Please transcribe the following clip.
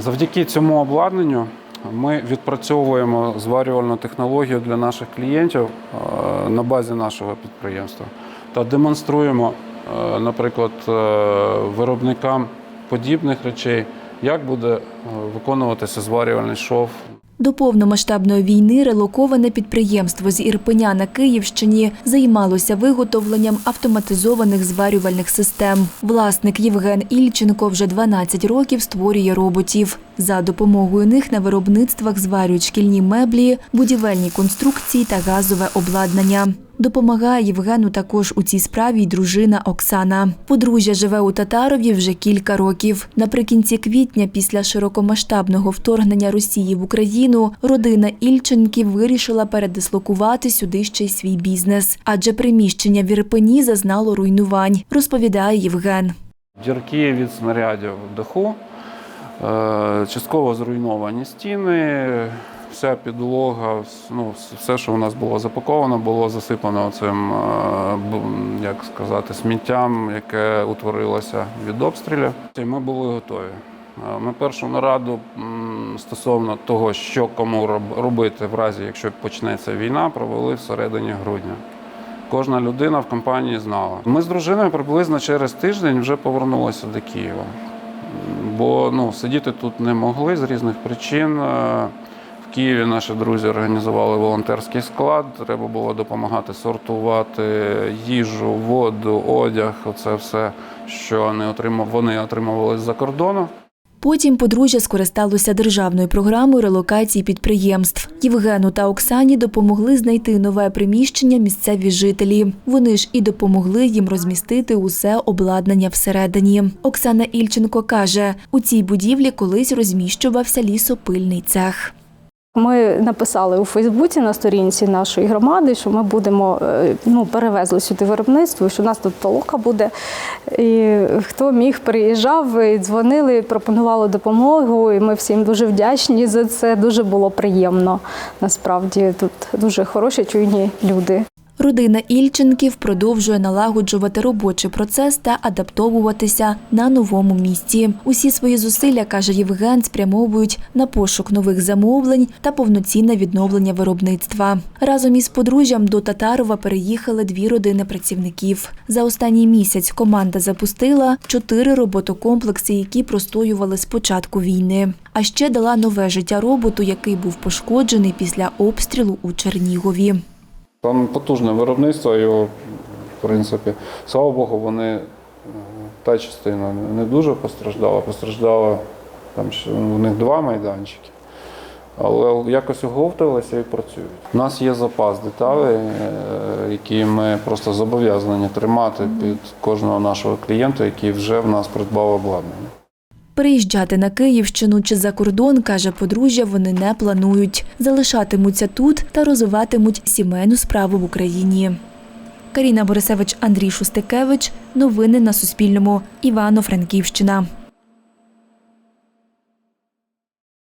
Завдяки цьому обладнанню ми відпрацьовуємо зварювальну технологію для наших клієнтів е, на базі нашого підприємства та демонструємо, е, наприклад, е, виробникам подібних речей, як буде виконуватися зварювальний шов До повномасштабної війни релоковане підприємство з Ірпеня на Київщині займалося виготовленням автоматизованих зварювальних систем. Власник Євген Ільченко вже 12 років створює роботів. За допомогою них на виробництвах зварюють шкільні меблі, будівельні конструкції та газове обладнання. Допомагає Євгену також у цій справі й дружина Оксана. Подружжя живе у Татарові вже кілька років. Наприкінці квітня, після широкомасштабного вторгнення Росії в Україну, родина Ільченків вирішила передислокувати сюди ще й свій бізнес, адже приміщення в Ірпені зазнало руйнувань, розповідає Євген. Дірки від снарядів в даху, е, частково зруйновані стіни, вся підлога, ну, все, що у нас було запаковано, було засипано цим, е, як сказати, сміттям, яке утворилося від обстрілів. І ми були готові. Е, Ми першу нараду стосовно того, що кому робити в разі, якщо почнеться війна, провели всередині грудня. Кожна людина в компанії знала. Ми з дружиною приблизно через тиждень вже повернулися до Києва. Бо ну, сидіти тут не могли з різних причин. Києві наші друзі організували волонтерський склад. Треба було допомагати сортувати їжу, воду, одяг. Оце все, що вони отримав, вони отримували з-за кордону. Потім подружжя скористалося державною програмою релокації підприємств. Євгену та Оксані допомогли знайти нове приміщення місцеві жителі. Вони ж і допомогли їм розмістити усе обладнання всередині. Оксана Ільченко каже, у цій будівлі колись розміщувався лісопильний цех. Ми написали у Фейсбуці на сторінці нашої громади, що ми будемо е, ну, перевезли сюди виробництво, що у нас тут толока буде. І хто міг, приїжджав, і дзвонили, пропонували допомогу. І ми всім дуже вдячні за це. Дуже було приємно. Насправді тут дуже хороші, чуйні люди. Родина Ільченків продовжує налагоджувати робочий процес та адаптовуватися на новому місці. Усі свої зусилля, каже Євген, спрямовують на пошук нових замовлень та повноцінне відновлення виробництва. Разом із подружжям до Татарова переїхали дві родини працівників. За останній місяць команда запустила чотири роботокомплекси, які простоювали з початку війни. А ще дала нове життя роботу, який був пошкоджений після обстрілу у Чернігові. Там потужне виробництво, його, в принципі, слава Богу, вони е, та частина не дуже постраждала. Постраждала там у них два майданчики. Але якось оговталися і працюють. У нас є запас деталей, е, які ми просто зобов'язані тримати під кожного нашого клієнта, який вже в нас придбав обладнання. Переїжджати на Київщину чи за кордон, каже подружжя, вони не планують. Залишатимуться тут та розвиватимуть сімейну справу в Україні. Каріна Борисевич, Андрій Шустикевич. Новини на Суспільному. Івано-Франківщина.